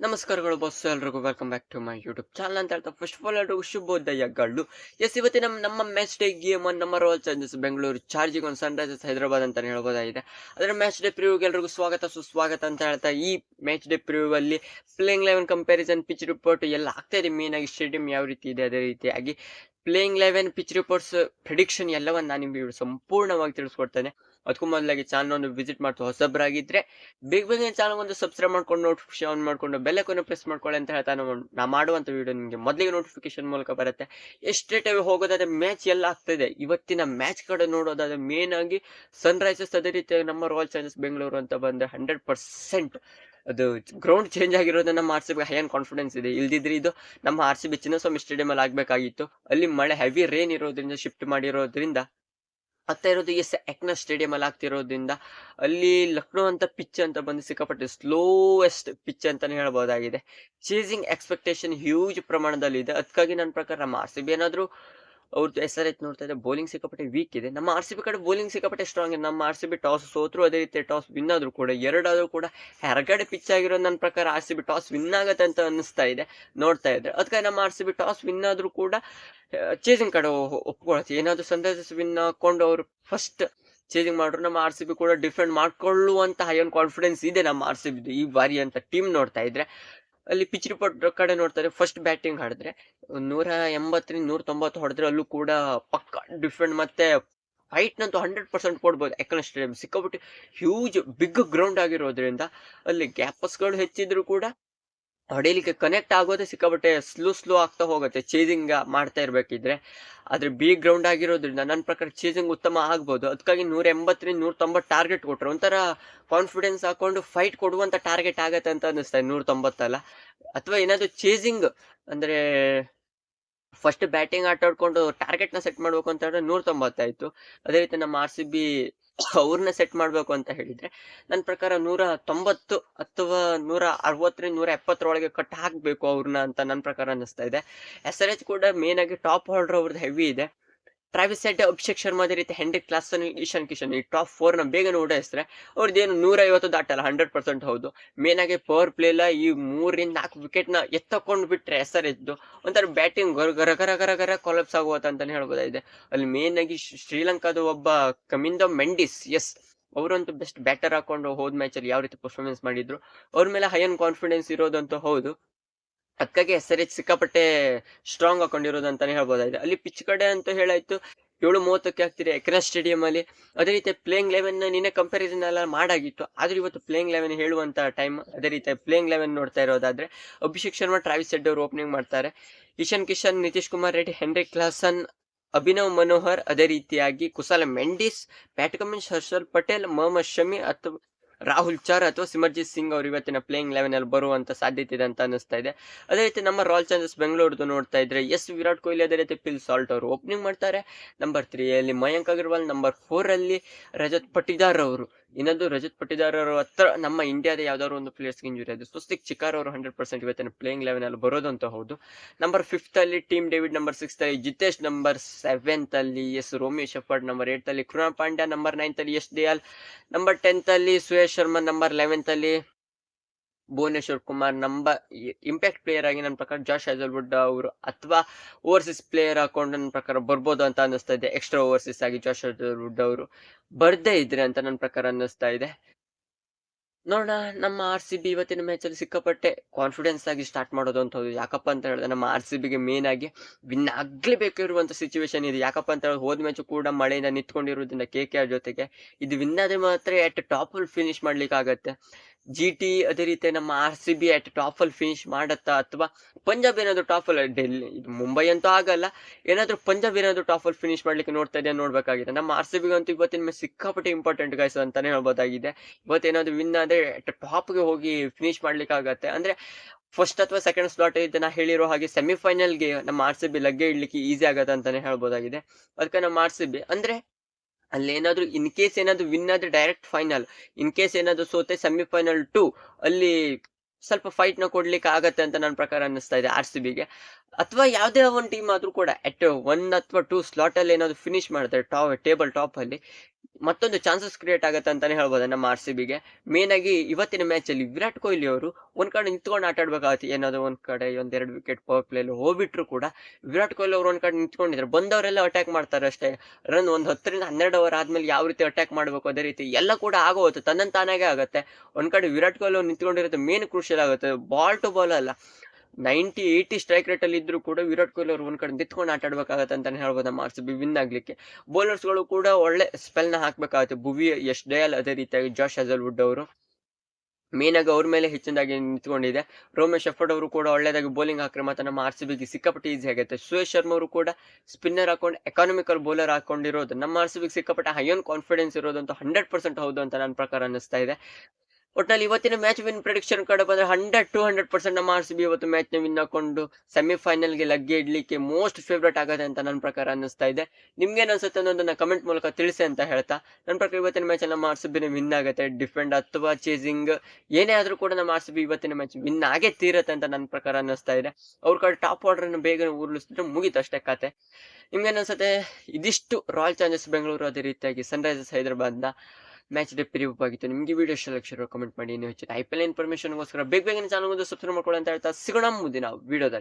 ನಮಸ್ಕಾರಗಳು ಬಾಸ್ ಎಲ್ರಿಗೂ welcome back to my YouTube channel ಅಂತ ಹೇಳ್ತಾ ಫಸ್ಟ್ ಆಫ್ ಆಲ್ ಎಲ್ರಿಗೂ ಶುಭೋದಯಗಳು. ಎಸ್ ಇವತ್ತಿನ ನಮ್ಮ ನಮ್ಮ ಮ್ಯಾಚ್ ಡೇ ಗೇಮ್ ನಮ್ಮ ರಾಯಲ್ ಚಾಲೆಂಜರ್ಸ್ ಬೆಂಗಳೂರು ಚಾರ್ಜಿಂಗ್ ಒಂದು ಸನ್ ರೈಸರ್ಸ್ ಹೈದರಾಬಾದ್ ಅಂತಾನೆ ಹೇಳ್ಬೋದಾಗಿದೆ. ಅದರ ಮ್ಯಾಚ್ ಡೇ ಪ್ರಿವ್ಯೂಗೆ ಎಲ್ರಿಗೂ ಸ್ವಾಗತ, ಸುಸ್ವಾಗತ ಅಂತ ಹೇಳ್ತಾ, ಈ ಮ್ಯಾಚ್ ಡೇ ಪ್ರಿವ್ಯೂ ಅಲ್ಲಿ playing eleven comparison pitch report ಎಲ್ಲ ಆಗ್ತಾ ಇದೆ. ಮೇನ್ ಸ್ಟೇಡಿಯಂ ಯಾವ ರೀತಿ ಇದೆ, ಅದೇ ರೀತಿಯಾಗಿ playing eleven pitch reports prediction ಎಲ್ಲವನ್ನು ನಾನು ನಿಮಗೆ ಸಂಪೂರ್ಣವಾಗಿ ತಿಳಿಸ್ಕೊಡ್ತೇನೆ. ಅದಕ್ಕೂ ಮೊದಲಾಗಿ ಚಾನಲ್ ವಿಸಿಟ್ ಮಾಡ್ತಾ ಹೊಸಬ್ರಾಗಿದ್ರೆ, ಬೇಗ ಬೇಗ ಚಾನಲ್ ಒಂದು ಸಬ್ಸ್ಕ್ರೈಬ್ ಮಾಡ್ಕೊಂಡು ನೋಟಿಫಿಕೇಶನ್ ಆನ್ ಮಾಡ್ಕೊಂಡು ಬೆಲ್ಲೈಕನ್ನು ಪ್ರೆಸ್ ಮಾಡ್ಕೊಳ್ಳಿ ಅಂತ ಹೇಳ್ತಾ ನಾ ಮಾಡುವಂಥ ವಿಡಿಯೋ ನಿಮಗೆ ಮೊದಲಿಗೆ ನೋಟಿಫಿಕೇಶನ್ ಮೂಲಕ ಬರುತ್ತೆ. ಎಷ್ಟೇ ಟೈಮ್ ಹೋಗೋದಾದ್ರೆ ಮ್ಯಾಚ್ ಎಲ್ಲ ಆಗ್ತದೆ. ಇವತ್ತಿನ ಮ್ಯಾಚ್ ಕಡೆ ನೋಡೋದಾದ್ರೆ ಮೇನ್ ಆಗಿ ಸನ್ ರೈಸರ್ಸ್ ಅದೇ ರೀತಿಯಾಗಿ ನಮ್ಮ ರಾಯಲ್ ಚಾಲೆಂಜರ್ಸ್ ಬೆಂಗಳೂರು ಅಂತ ಬಂದರೆ ಹಂಡ್ರೆಡ್ ಪರ್ಸೆಂಟ್ ಅದು ಗ್ರೌಂಡ್ ಚೇಂಜ್ ಆಗಿರೋದು ನಮ್ಮ R C B high on confidence ಇದೆ. ಇಲ್ದಿದ್ರೆ ಇದು ನಮ್ಮ R C B Chinnaswamy stadium ಅಲ್ಲಿ ಆಗಬೇಕಾಗಿತ್ತು. ಅಲ್ಲಿ ಮಳೆ ಹೆವಿ ರೇನ್ ಇರೋದ್ರಿಂದ ಶಿಫ್ಟ್ ಮಾಡಿರೋದ್ರಿಂದ, ಆಗ್ತಾ ಇರೋದು ಎಸ್ ಎಕ್ನ ಸ್ಟೇಡಿಯಂ ಅಲ್ಲಿ ಆಗ್ತಿರೋದ್ರಿಂದ, ಅಲ್ಲಿ ಲಕ್ನೋ ಅಂತ ಪಿಚ್ ಅಂತ ಬಂದು ಸಿಕ್ಕಾಪಟ್ಟೆ ಸ್ಲೋವೆಸ್ಟ್ ಪಿಚ್ ಅಂತಾನೆ ಹೇಳ್ಬೋದಾಗಿದೆ. ಚೇಸಿಂಗ್ ಎಕ್ಸ್ಪೆಕ್ಟೇಷನ್ ಹ್ಯೂಜ್ ಪ್ರಮಾಣದಲ್ಲಿ ಇದೆ ಅದಕ್ಕಾಗಿ ನನ್ನ ಪ್ರಕಾರ ನಮ್ಮ ಆರ್ ಸಿ ಬಿ ಏನಾದ್ರು ಅವ್ರದ್ದು ಎಸ್ ಆರ್ ನೋಡ್ತಾ ಇದ್ದಾರೆ ಬೌಲಿಂಗ್ ಸಿಕ್ಕಾಪಟ್ಟೆ ವೀಕ್ ಇದೆ. ನಮ್ಮ ಆರ್ ಸಿ ಬಿ ಕಡೆ ಬೌಲಿಂಗ್ ಸಿಕ್ಕಾಪಟ್ಟೆ ಸ್ಟ್ರಾಂಗ್ ಇದೆ. ನಮ್ಮ ಆರ್ ಸಿ ಬಿ ಟಾಸ್ ಸೋತ್ರು ಅದೇ ರೀತಿ ಟಾಸ್ ವಿನ್ ಆದರೂ ಕೂಡ, ಎರಡಾದರೂ ಕೂಡ ಹೊರಗಡೆ ಪಿಚ್ ಆಗಿರೋ ನನ್ನ ಪ್ರಕಾರ R C B toss win ಆಗತ್ತೆ ಅಂತ ಅನ್ನಿಸ್ತಾ ಇದೆ ನೋಡ್ತಾ ಇದ್ರೆ. ಅದಕ್ಕಾಗಿ ನಮ್ಮ R C B toss win ಆದರೂ ಕೂಡ ಚೇಸಿಂಗ್ ಕಡೆ ಒಪ್ಕೊಳತ್ತೆ. ಏನಾದರೂ ಸನ್ರೈಸರ್ಸ್ ವಿನ್ ಹಾಕೊಂಡು ಅವರು ಫಸ್ಟ್ ಚೇಸಿಂಗ್ ಮಾಡ್ರು, ನಮ್ಮ ಆರ್ ಸಿ ಬಿ ಕೂಡ ಡಿಫೆಂಡ್ ಮಾಡ್ಕೊಳ್ಳುವಂತಹ ಏನು ಕಾನ್ಫಿಡೆನ್ಸ್ ಇದೆ ನಮ್ಮ ಆರ್ ಸಿ ಬಿ ಈ ಬಾರಿ ಅಂತ ಟೀಮ್ ನೋಡ್ತಾ ಇದ್ರೆ. ಅಲ್ಲಿ ಪಿಚ್ ರಿಪೋರ್ಟ್ ಕಡೆ ನೋಡ್ತಾರೆ ಫಸ್ಟ್ ಬ್ಯಾಟಿಂಗ್ ಆಡಿದ್ರೆ, ನೂರ ಎಂಬತ್ತರಿಂದ ನೂರ ತೊಂಬತ್ತು ಹೊಡೆದ್ರೆ ಅಲ್ಲೂ ಕೂಡ ಪಕ್ಕ ಡಿಫ್ರೆಂಟ್ ಮತ್ತೆ ಫೈಟ್ ನಂತೂ ಹಂಡ್ರೆಡ್ ಪರ್ಸೆಂಟ್ ಕೊಡ್ಬೋದು. ಯಾಕಂದ್ರೆ ಸ್ಟೇಡಿಯಂ ಸಿಕ್ಕಾಬಿಟ್ಟು ಹ್ಯೂಜ್ ಬಿಗ್ ಗ್ರೌಂಡ್ ಆಗಿರೋದ್ರಿಂದ ಅಲ್ಲಿ ಗ್ಯಾಪಸ್ಗಳು ಹೆಚ್ಚಿದ್ರು ಕೂಡ ಹೊಡಿಲಿಕ್ಕೆ ಕನೆಕ್ಟ್ ಆಗೋದೇ ಸಿಕ್ಕಾಬಟ್ಟೆ ಸ್ಲೋ ಸ್ಲೋ ಆಗ್ತಾ ಹೋಗುತ್ತೆ. ಚೇಜಿಂಗ್ ಮಾಡ್ತಾ ಇರಬೇಕಿದ್ರೆ. ಆದರೆ ಬಿ ಗ್ರೌಂಡ್ ಆಗಿರೋದ್ರಿಂದ ನನ್ನ ಪ್ರಕಾರ ಚೇಸಿಂಗ್ ಉತ್ತಮ ಆಗ್ಬೋದು. ಅದಕ್ಕಾಗಿ ನೂರ ಎಂಬತ್ತರಿಂದ ನೂರ ತೊಂಬತ್ತು ಟಾರ್ಗೆಟ್ ಕೊಟ್ಟರು ಒಂಥರ ಕಾನ್ಫಿಡೆನ್ಸ್ ಹಾಕೊಂಡು ಫೈಟ್ ಕೊಡುವಂಥ ಟಾರ್ಗೆಟ್ ಆಗುತ್ತೆ ಅಂತ ಅನ್ನಿಸ್ತಾ ನೂರ ತೊಂಬತ್ತಲ್ಲ ಅಥವಾ ಏನಾದರೂ ಚೇಸಿಂಗ್ ಅಂದರೆ ಫಸ್ಟ್ ಬ್ಯಾಟಿಂಗ್ ಆಟ ಟಾರ್ಗೆಟ್ನ ಸೆಟ್ ಮಾಡ್ಬೇಕು ಅಂತ ಹೇಳಿದ್ರೆ ನೂರ ತೊಂಬತ್ತಾಯಿತು ಅದೇ ರೀತಿ ನಮ್ಮ ಆರ್ ಸಿ ಬಿ ಅವ್ರನ್ನ ಸೆಟ್ ಮಾಡ್ಬೇಕು ಅಂತ ಹೇಳಿದ್ರೆ ನನ್ನ ಪ್ರಕಾರ ನೂರ ತೊಂಬತ್ತು ಅಥವಾ ನೂರ ಅರವತ್ತರಿಂದ ನೂರ ಎಪ್ಪತ್ತರೊಳಗೆ ಕಟ್ ಹಾಕ್ಬೇಕು ಅವ್ರನ್ನ ಅಂತ ನನ್ನ ಪ್ರಕಾರ ಅನಿಸ್ತಾ ಇದೆ. ಎಸ್ ಆರ್ ಎಚ್ ಕೂಡ ಮೇನ್ ಆಗಿ ಟಾಪ್ ಆರ್ಡರ್ ಅವ್ರದ್ದು ಹೆವಿ ಇದೆ. ಟ್ರಾವಿಸ್ ಸೆಟ್ ಅಭಿಷೇಕ್ ಶರ್ಮಾ ಅದೇ ರೀತಿ ಹೆಂಡ್ರಿಕ್ ಕ್ಲಾಸನ್ ಇಶಾನ್ ಕಿಶನ್ ಈ ಟಾಪ್ ಫೋರ್ನ ಬೇಗನೆ ಓಡಿಸಿದ್ರೆ ಅವ್ರದ್ದೇನು ನೂರ ಐವತ್ತು ದಾಟಲ್ಲ ಹಂಡ್ರೆಡ್ ಪರ್ಸೆಂಟ್ ಹೌದು. ಮೇನ್ ಆಗಿ ಪವರ್ ಪ್ಲೇ ಎಲ್ಲ ಈ ಮೂರಿಂದ ನಾಲ್ಕು ವಿಕೆಟ್ನ ಎತ್ತಕೊಂಡು ಬಿಟ್ರೆ ಹೆಸರು ಇದ್ದು ಎಚ್ ಒಂಥರ ಬ್ಯಾಟಿಂಗ್ ಗರ ಗರ ಗರ ಗರ ಗರ ಕೊಲಪ್ಸ್ ಆಗುವಂತ ಅಂತಾನೆ ಹೇಳ್ಬೋದಾಗಿದೆ. ಅಲ್ಲಿ ಮೇನ್ ಆಗಿ ಶ್ರೀಲಂಕಾದ ಒಬ್ಬ ಕಮಿಂದ ಮೆಂಡಿಸ್ ಎಸ್ ಅವರಂತೂ ಬೆಸ್ಟ್ ಬ್ಯಾಟರ್ ಹಾಕೊಂಡು ಹೋದ್ ಮ್ಯಾಚ್ ಅಲ್ಲಿ ಯಾವ ರೀತಿ ಪರ್ಫಾರ್ಮೆನ್ಸ್ ಮಾಡಿದ್ರು. ಅವ್ರ ಮೇಲೆ ಹೈ ಅಂಡ್ ಕಾನ್ಫಿಡೆನ್ಸ್ ಇರೋದಂತೂ ಹೌದು. ಅದಕ್ಕಾಗಿ ಎಸ್ ಆರ್ ಸಿಕ್ಕಾಪಟ್ಟೆ ಸ್ಟ್ರಾಂಗ್ ಹಾಕೊಂಡಿರೋದು ಅಂತಾನೆ ಹೇಳ್ಬೋದಾಗಿದೆ ಅಲ್ಲಿ ಪಿಚ್ ಕಡೆ ಅಂತ ಹೇಳಾಯ್ತು. ಏಳು ಮೂವತ್ತಕ್ಕೆ ಆಗ್ತಿದೆ ಎಕ್ರಾ ಸ್ಟೇಡಿಯಂ ಅಲ್ಲಿ. ಅದೇ ರೀತಿ ಪ್ಲೇಯಿಂಗ್ ಲೆವೆನ್ ನಿನ್ನೆ ಕಂಪ್ಯಾರಿಸನ್ ಎಲ್ಲ ಮಾಡಾಗಿತ್ತು. ಆದ್ರೆ ಇವತ್ತು ಪ್ಲೇಯಿಂಗ್ ಲೆವೆನ್ ಹೇಳುವಂತ ಟೈಮ್ ಅದೇ ರೀತಿ ಪ್ಲೇಯಿಂಗ್ ಲೆವೆನ್ ನೋಡ್ತಾ ಇರೋದಾದ್ರೆ, ಅಭಿಷೇಕ್ ಶರ್ಮಾ, ಟ್ರಾವಿಸ್ ಸೆಡ್ ಅವರು ಓಪನಿಂಗ್ ಮಾಡ್ತಾರೆ. ಇಶಾನ್ ಕಿಶನ್, ನಿತೀಶ್ ಕುಮಾರ್ ರೆಡ್ಡಿ ಹೆನ್ರಿ ಕ್ಲಾಸನ್ ಅಭಿನವ್ ಮನೋಹರ್, ಅದೇ ರೀತಿಯಾಗಿ ಕುಶಾಲ ಮೆಂಡಿಸ್ ಪ್ಯಾಟ್ ಕಮಿನ್ಸ್ ಹರ್ಷಲ್ ಪಟೇಲ್, ಮೊಹಮ್ಮದ್ ಶಮಿ, ಅಥವಾ ರಾಹುಲ್ ಚಾರ್ ಅಥವಾ ಸಿಮರ್ಜಿತ್ ಸಿಂಗ್ ಅವರು ಇವತ್ತಿನ ಪ್ಲೇಯಿಂಗ್ ಲೆವೆನ್ ಅಲ್ಲಿ ಬರುವಂತ ಸಾಧ್ಯತೆ ಇದೆ ಅಂತ ಅನಿಸ್ತಾ ಇದೆ. ಅದೇ ರೀತಿ ನಮ್ಮ ರಾಯಲ್ ಚಾಲೆಂಜರ್ಸ್ ಬೆಂಗಳೂರದು ನೋಡ್ತಾ ಇದ್ರೆ ಎಸ್ ವಿರಾಟ್ ಕೊಹ್ಲಿ, ಅದೇ ರೀತಿ ಪಿಲ್ ಸಾಲ್ಟ್ ಅವರು ಓಪನಿಂಗ್ ಮಾಡ್ತಾರೆ. ನಂಬರ್ ತ್ರೀ ಅಲ್ಲಿ ಮಯಾಂಕ್ ಅಗರ್ವಾಲ್ ನಂಬರ್ ಫೋರ್ ಅಲ್ಲಿ ರಜತ್ ಪಟಿದಾರ್ ಅವರು. ಇನ್ನೊಂದು ರಜತ್ ಪಟ್ಟಿದಾರ್ ಅವರು ಹತ್ರ ನಮ್ಮ ಇಂಡಿಯಾದ ಯಾವ್ದಾದ್ರು ಒಂದು ಪ್ಲೇಯರ್ಸ್ಗೆ ಇಂಜುರಿ ಆಗಿದೆ ಸ್ವಸ್ತಿಕ್ ಚಿಕಾರ್ ಅವರು ಹಂಡ್ರೆಡ್ ಪರ್ಸೆಂಟ್ ಇವತ್ತಿನ ಪ್ಲೇಯಿಂಗ್ ಲೆವೆನ್ ಅಲ್ಲಿ ಬರೋದಂತ ಹೌದು. ನಂಬರ್ ಫಿಫ್ತ್ ಅಲ್ಲಿ ಟೀಮ್ ಡೇವಿಡ್ ನಂಬರ್ ಸಿಕ್ಸ್ ಅಲ್ಲಿ ಜಿತೇಶ್ ನಂಬರ್ ಸೆವೆಂತ್ ಅಲ್ಲಿ yes Romario Shepherd number eight ಅಲ್ಲಿ ಕೃಣಾ ಪಾಂಡ್ಯ ನಂಬರ್ ನೈನ್ತ್ ಅಲ್ಲಿ ಯಶ್ ದಯಾಲ್ ನಂಬರ್ ಟೆಂತ್ ಅಲ್ಲಿ ಸುಯೇಶ್ ಶರ್ಮಾ ನಂಬರ್ ಲೆವೆಂತ್ ಅಲ್ಲಿ Bhuvneshwar Kumar number impact player ಆಗಿ ನನ್ನ ಪ್ರಕಾರ ಜಾಶ್ ಹಜಲ್ವುಡ್ ಅವರು ಅಥವಾ ಓವರ್ಸೀಸ್ ಪ್ಲೇಯರ್ ಹಾಕೊಂಡು ನನ್ನ ಪ್ರಕಾರ ಬರ್ಬೋದು ಅಂತ ಅನ್ನಿಸ್ತಾ ಇದೆ. ಎಕ್ಸ್ಟ್ರಾ ಓವರ್ಸೀಸ್ ಆಗಿ ಜಾಶ್ ಹಜಲ್ವುಡ್ ಅವರು ಬರ್ದೇ ಇದ್ರೆ ಅಂತ ನನ್ನ ಪ್ರಕಾರ ಅನ್ನಿಸ್ತಾ ಇದೆ. ನೋಡೋಣ, ನಮ್ಮ ಆರ್ ಸಿ ಬಿ ಇವತ್ತಿನ ಮ್ಯಾಚಲ್ಲಿ ಸಿಕ್ಕಾಪಟ್ಟೆ ಕಾನ್ಫಿಡೆನ್ಸ್ ಆಗಿ ಸ್ಟಾರ್ಟ್ ಮಾಡೋದು ಅಂತ ಹೌದು. ಯಾಕಪ್ಪ ಅಂತ ಹೇಳಿದ್ರೆ ನಮ್ಮ ಆರ್ ಸಿ ಬಿಗೆ ಮೇನ್ ಆಗಿ ವಿನ್ ಆಗ್ಲೇಬೇಕಿರುವಂಥ ಸಿಚುವೇಶನ್ ಇದೆ. ಯಾಕಪ್ಪ ಅಂತ ಹೇಳಿದ್ರೆ ಹೋದ ಮ್ಯಾಚು ಕೂಡ ಮಳೆಯಿಂದ ನಿಂತ್ಕೊಂಡಿರೋದ್ರಿಂದ ಕೆ ಕೆ ಆರ್ ಜೊತೆಗೆ ಇದು ವಿನ್ ಆದರೆ ಮಾತ್ರ ಎಟ್ ಟಾಪ್ ಅಲ್ಲಿ ಫಿನಿಶ್ ಮಾಡ್ಲಿಕ್ಕೆ ಆಗತ್ತೆ ಜಿ ಟಿ ಅದೇ ರೀತಿ ನಮ್ಮ R C B at top ಅಲ್ಲಿ ಫಿನಿಶ್ ಮಾಡತ್ತಾ ಅಥವಾ ಪಂಜಾಬ್ ಏನಾದ್ರು ಟಾಪ್ ಅಲ್ಲಿ ಡೆಲ್ಲಿ ಮುಂಬೈ ಅಂತೂ ಆಗಲ್ಲ. ಏನಾದ್ರು ಪಂಜಾಬ್ ಏನಾದ್ರು ಟಾಪ್ ಅಲ್ಲಿ ಫಿನಿಶ್ ಮಾಡ್ಲಿಕ್ಕೆ ನೋಡ್ತಾ ಇದೆಯಾ ನೋಡ್ಬೇಕಾಗಿದೆ. ನಮ್ಮ ಆರ್ ಸಿ ಬಿಗಂತೂ ಇವತ್ತಿನ ಮೇಲೆ ಸಿಕ್ಕಾಪಟ್ಟೆ ಇಂಪಾರ್ಟೆಂಟ್ ಗೈಸ್ ಅಂತಾನೆ ಹೇಳ್ಬೋದಾಗಿದೆ. ಇವತ್ತೇನಾದ್ರು ವಿನ್ ಆದ್ರೆ ಟಾಪ್ಗೆ ಹೋಗಿ ಫಿನಿಶ್ ಮಾಡ್ಲಿಕ್ಕೆ ಆಗತ್ತೆ ಅಂದ್ರೆ ಫಸ್ಟ್ ಅಥವಾ ಸೆಕೆಂಡ್ ಸ್ಲಾಟ್ ಇದೆ ನಾ ಹೇಳಿರೋ ಹಾಗೆ ಸೆಮಿಫೈನಲ್ಗೆ ನಮ್ಮ ಆರ್ ಸಿ ಬಿ ಲಗ್ಗೆ ಇಡ್ಲಿಕ್ಕೆ ಈಸಿ ಆಗತ್ತೆ ಅಂತಾನೆ ಹೇಳ್ಬೋದಾಗಿದೆ. ಅದಕ್ಕೆ ನಮ್ಮ ಆರ್ ಸಿ ಬಿ ಅಂದ್ರೆ ಅಲ್ಲಿ ಏನಾದ್ರು ಇನ್ ಕೇಸ್ ಏನಾದ್ರು ವಿನ್ ಆದ್ರೆ ಡೈರೆಕ್ಟ್ ಫೈನಲ್ ಇನ್ ಕೇಸ್ ಏನಾದ್ರು ಸೋತೆ ಸೆಮಿಫೈನಲ್ ಟು ಅಲ್ಲಿ ಸ್ವಲ್ಪ ಫೈಟ್ನ ಕೊಡ್ಲಿಕ್ಕೆ ಆಗತ್ತೆ ಅಂತ ನನ್ನ ಪ್ರಕಾರ ಅನ್ನಿಸ್ತಾ ಇದೆ ಆರ್ ಸಿ ಬಿಗೆ ಅಥವಾ ಯಾವುದೇ ಒಂದು ಟೀಮ್ ಆದ್ರೂ ಕೂಡ ಅಟ್ ಒನ್ ಅಥವಾ ಟೂ ಸ್ಲಾಟ್ ಅಲ್ಲಿ ಏನಾದ್ರು ಫಿನಿಶ್ ಮಾಡ್ತಾರೆ ಟಾಪ್ ಟೇಬಲ್ ಟಾಪ್ ಅಲ್ಲಿ. ಮತ್ತೊಂದು ಚಾನ್ಸಸ್ ಕ್ರಿಯೇಟ್ ಆಗುತ್ತೆ ಅಂತಾನೆ ಹೇಳ್ಬೋದು ನಮ್ಮ ಆರ್ ಸಿ ಬಿಗೆ ಮೇನ್ ಆಗಿ ಇವತ್ತಿನ ಮ್ಯಾಚ್ ಅಲ್ಲಿ ವಿರಾಟ್ ಕೊಹ್ಲಿ ಅವರು ಒಂದ್ ಕಡೆ ನಿಂತ್ಕೊಂಡು ಆಟ ಆಡ್ಬೇಕಾಗತ್ತೆ. ಏನಾದ್ರು ಒಂದ್ ಕಡೆ ಒಂದೆರಡು ವಿಕೆಟ್ ಪವರ್ ಪ್ಲೇ ಹೋಗ್ಬಿಟ್ರು ಕೂಡ ವಿರಾಟ್ ಕೊಹ್ಲಿ ಅವರು ಒಂದ್ ಕಡೆ ನಿಂತ್ಕೊಂಡಿದ್ದಾರೆ ಬಂದವರೆಲ್ಲ ಅಟ್ಯಾಕ್ ಮಾಡ್ತಾರೆ ಅಷ್ಟೇ. ರನ್ ಒಂದ್ ಹತ್ತರಿಂದ ಹನ್ನೆರಡು ಅವರ್ ಆದ್ಮೇಲೆ ಯಾವ ರೀತಿ ಅಟ್ಯಾಕ್ ಮಾಡಬೇಕು ಅದೇ ರೀತಿ ಎಲ್ಲ ಕೂಡ ಆಗೋಗುತ್ತೆ. ತನ್ನ ತಾನಾಗೆ ಆಗುತ್ತೆ. ಒಂದ್ ಕಡೆ ವಿರಾಟ್ ಕೊಹ್ಲಿ ಅವ್ರು ನಿಂತ್ಕೊಂಡಿರುತ್ತೆ ಮೇನ್ ಕ್ರೂಷಿಯಲ್ ಆಗುತ್ತೆ. ಬಾಲ್ ಟು ಬಾಲ್ ಅಲ್ಲ. ನೈಂಟಿ, ಏಯ್ಟಿ ಸ್ಟ್ರೈಕ್ ರೇಟ್ ಅಲ್ಲಿ ಇದ್ರು ಕೂಡ ವಿರಾಟ್ ಕೊಹ್ಲಿ ಅವರು ಒಂದ್ ಕಡೆ ನಿಂತ್ಕೊಂಡು ಆಟ ಆಡ್ಬೇಕಾಗತ್ತೆ ಅಂತಾನೆ ಹೇಳ್ಬೋದು ನಮ್ಮ ಆರ್ ಸಿ ಬಿ ವಿನ್ ಆಗ್ಲಿಕ್ಕೆ. ಬೌಲರ್ಸ್ಗಳು ಕೂಡ ಒಳ್ಳೆ ಸ್ಪೆಲ್ನ ಹಾಕ್ಬೇಕಾಗುತ್ತೆ. ಭುವಿ ಎಸ್ ಡಯಲ್ ಅದೇ ರೀತಿಯಾಗಿ ಜಾಶ್ ಹಜಲ್ವುಡ್ ಅವರು. ಮೇನ್ ಆಗಿ ಅವ್ರ ಮೇಲೆ ಹೆಚ್ಚಿನದಾಗಿ ನಿಂತ್ಕೊಂಡಿದೆ. ರೋಮೇಶ್ ಎಫರ್ಡ್ ಅವರು ಕೂಡ ಒಳ್ಳೆದಾಗಿ ಬೌಲಿಂಗ್ ಹಾಕ್ರೆ ಮತ್ತೆ ನಮ್ಮ ಆರ್ ಸಿ ಬಿಗೆ ಸಿಕ್ಕಾಪಟ್ಟೆ ಈಸಿ ಆಗುತ್ತೆ. ಸುರೇಶ್ ಶರ್ಮಾ ಅವರು ಕೂಡ ಸ್ಪಿನ್ನರ್ ಹಾಕೊಂಡು ಎಕಾನಮಿಕಲ್ ಬೌಲರ್ ಹಾಕೊಂಡಿರೋದು ನಮ್ಮ ಆರ್ ಸಿ ಬಿಗೆ ಸಿಕ್ಕಾಪಟ್ಟೆ ಹೈ ಆನ್ ಕಾನ್ಫಿಡೆನ್ಸ್ ಅಂತ ಹಂಡ್ರೆಡ್ ಪರ್ಸೆಂಟ್ ಹೌದು ಅಂತ ನನ್ನ ಪ್ರಕಾರ ಅನ್ನಿಸ್ತಾ ಇದೆ. ಒಟ್ಟಿನಲ್ಲಿ ಇವತ್ತಿನ ಮ್ಯಾಚ್ ವಿನ್ ಪ್ರಿಡಿಕ್ಷನ್ ಕಡೆ ಬಂದ್ರೆ ಹಂಡ್ರೆಡ್ ಟು ಹಂಡ್ರೆಡ್ ಪರ್ಸೆಂಟ್ ನಮ್ಮ ಆರ್ ಸಿ ಬಿ ಇವತ್ತು ಮ್ಯಾಚ್ನ ವಿನ್ ಹಾಕೊಂಡು ಸೆಮಿಫೈನಲ್ಗೆ ಲಗ್ಗೆ ಇಡ್ಲಿಕ್ಕೆ ಮೋಸ್ಟ್ ಫೇವ್ರೇಟ್ ಆಗುತ್ತೆ ಅಂತ ನನ್ನ ಪ್ರಕಾರ ಅನ್ನಿಸ್ತಾ ಇದೆ. ನಿಮ್ಗೆ ಅನ್ಸುತ್ತೆ ಅನ್ನೋದನ್ನ ಕಮೆಂಟ್ ಮೂಲಕ ತಿಳಿಸಿ ಅಂತ ಹೇಳ್ತಾ. ನನ್ನ ಪ್ರಕಾರ ಇವತ್ತಿನ ಮ್ಯಾಚ್ ನಮ್ಮ ಆರ್ ಸಿ ಬಿನ ವಿನ್ ಆಗುತ್ತೆ ಡಿಫೆಂಡ್ ಅಥವಾ ಚೇಸಿಂಗ್ ಏನೇ ಆದ್ರೂ ಕೂಡ ನಮ್ಮ ಆರ್ ಸಿ ಇವತ್ತಿನ ಮ್ಯಾಚ್ ವಿನ್ ಆಗೇ ತೀರತ್ತೆ ಅಂತ ನನ್ನ ಪ್ರಕಾರ ಅನ್ನಿಸ್ತಾ ಇದೆ. ಅವ್ರ ಕಡೆ ಟಾಪ್ ಆರ್ಡರ್ ಅನ್ನು ಬೇಗ ಉರುಳಿಸಿದ್ರೆ ಮುಗೀತು ಅಷ್ಟೇ ಕತೆ. ನಿಮ್ಗೆ ಅನ್ಸುತ್ತೆ? ಇದಿಷ್ಟು ರಾಯಲ್ ಚಾಲೆಂಜರ್ಸ್ ಬೆಂಗಳೂರು ಅದೇ ರೀತಿಯಾಗಿ ಸನ್ರೈಸರ್ಸ್ ಹೈದರಾಬಾದ್ನ ಮ್ಯಾಚ್ ಡೇ ಪ್ರಿವ್ಯೂ ಆಗಿತ್ತು ನಿಮಗೆ ವಿಡಿಯೋ ಇಷ್ಟ ಲಕ್ಷ ಕಮೆಂಟ್ ಮಾಡಿ? ನೀವು ಹೆಚ್ಚು ಐ ಪಿ ಎಲ್ ಇನ್ಫಾರ್ಮೇಷನ್ಗೋಸ್ಕರ ಬೇಗ ಬೇಗನೆ ಚಾನಲ್ ಸಬ್ಸ್ಕ್ರೈಬ್ ಮಾಡ್ಕೊಳ್ಳಿ ಅಂತ ಹೇಳ್ತಾ ಸಿಗೋಣ ಮುಂದಿನ ವಿಡಿಯೋದಲ್ಲಿ